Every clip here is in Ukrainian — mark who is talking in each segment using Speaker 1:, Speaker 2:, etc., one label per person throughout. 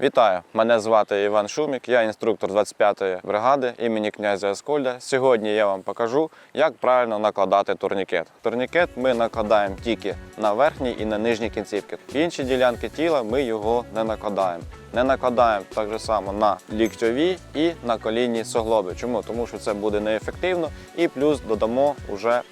Speaker 1: Вітаю! Мене звати Іван Шумік, я інструктор 25-ї бригади імені князя Аскольда. Сьогодні я вам покажу, як правильно накладати турнікет. Турнікет ми накладаємо тільки на верхній і на нижній кінцівки. Інші ділянки тіла ми його не накладаємо. Не накладаємо так же само на ліктьові і на колінні суглоби. Чому? Тому що це буде неефективно і плюс додамо вже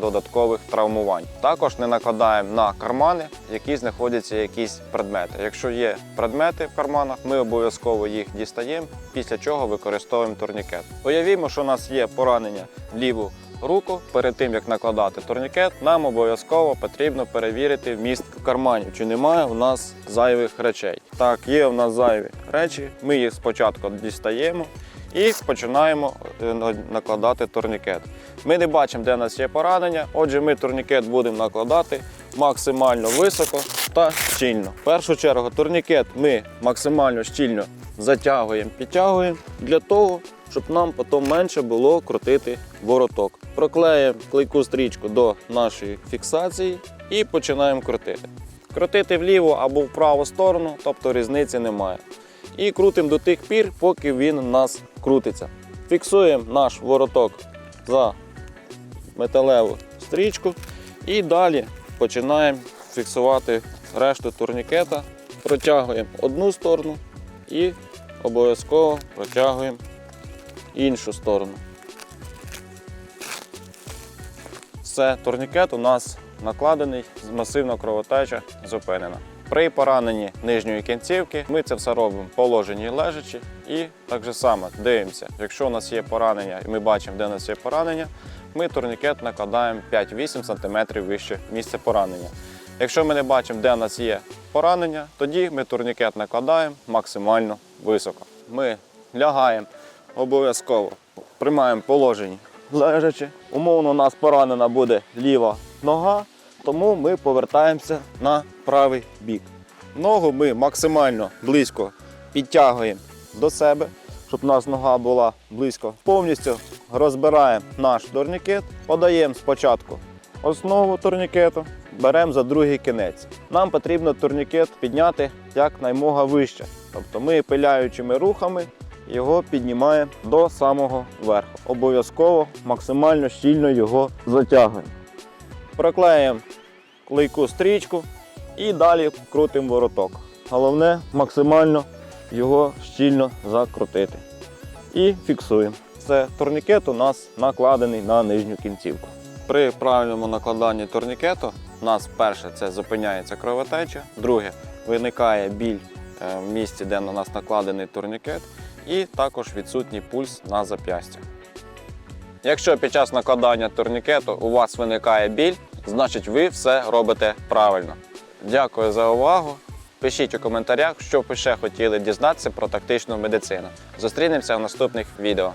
Speaker 1: додаткових травмувань. Також не накладаємо на кармани, які знаходяться якісь предмети. Якщо є предмети в карманах, ми обов'язково їх дістаємо, після чого використовуємо турнікет. Уявімо, що у нас є поранення в ліву руку. Перед тим як накладати турнікет, нам обов'язково потрібно перевірити вміст карманів, чи немає у нас зайвих речей. Так, є у нас зайві речі. Ми їх спочатку дістаємо і починаємо е, накладати турнікет. Ми не бачимо, де у нас є поранення, отже, ми турнікет будемо накладати максимально високо та щільно. В першу чергу турнікет ми максимально щільно затягуємо, підтягуємо для того, щоб нам потім менше було крутити вороток. Проклеїмо клейку стрічку до нашої фіксації і починаємо крутити. Крутити вліву або в праву сторону, тобто різниці немає. І крутимо до тих пір, поки він у нас крутиться. Фіксуємо наш вороток за металеву стрічку і далі починаємо фіксувати решту турнікета. Протягуємо одну сторону і обов'язково протягуємо іншу сторону. Все, турнікет у нас накладений, масивна кровотеча зупинена. При пораненні нижньої кінцівки ми це все робимо в положенні лежачі і так же само дивимося. Якщо у нас є поранення і ми бачимо, де у нас є поранення, ми турнікет накладаємо 5-8 см вище місця поранення. Якщо ми не бачимо, де у нас є поранення, тоді ми турнікет накладаємо максимально високо. Ми лягаємо обов'язково, приймаємо положення лежачи. Умовно, у нас поранена буде ліва нога, тому ми повертаємося на правий бік. Ногу ми максимально близько підтягуємо до себе, щоб у нас нога була близько. Повністю розбираємо наш турнікет, подаємо спочатку основу турнікету, беремо за другий кінець. Нам потрібно турнікет підняти якнаймога вище. Тобто ми пиляючими рухами його піднімаємо до самого верху. Обов'язково максимально щільно його затягуємо. Проклеїмо клейку стрічку і далі крутимо вороток. Головне максимально його щільно закрутити. І фіксуємо. Це турнікет у нас накладений на нижню кінцівку. При правильному накладанні турнікету у нас перше це зупиняється кровотеча, друге виникає біль е, в місці, де на нас накладений турнікет, і також відсутній пульс на зап'ястях. Якщо під час накладання турнікету у вас виникає біль, значить ви все робите правильно. Дякую за увагу. Пишіть у коментарях, що ви ще хотіли дізнатися про тактичну медицину. Зустрінемося в наступних відео.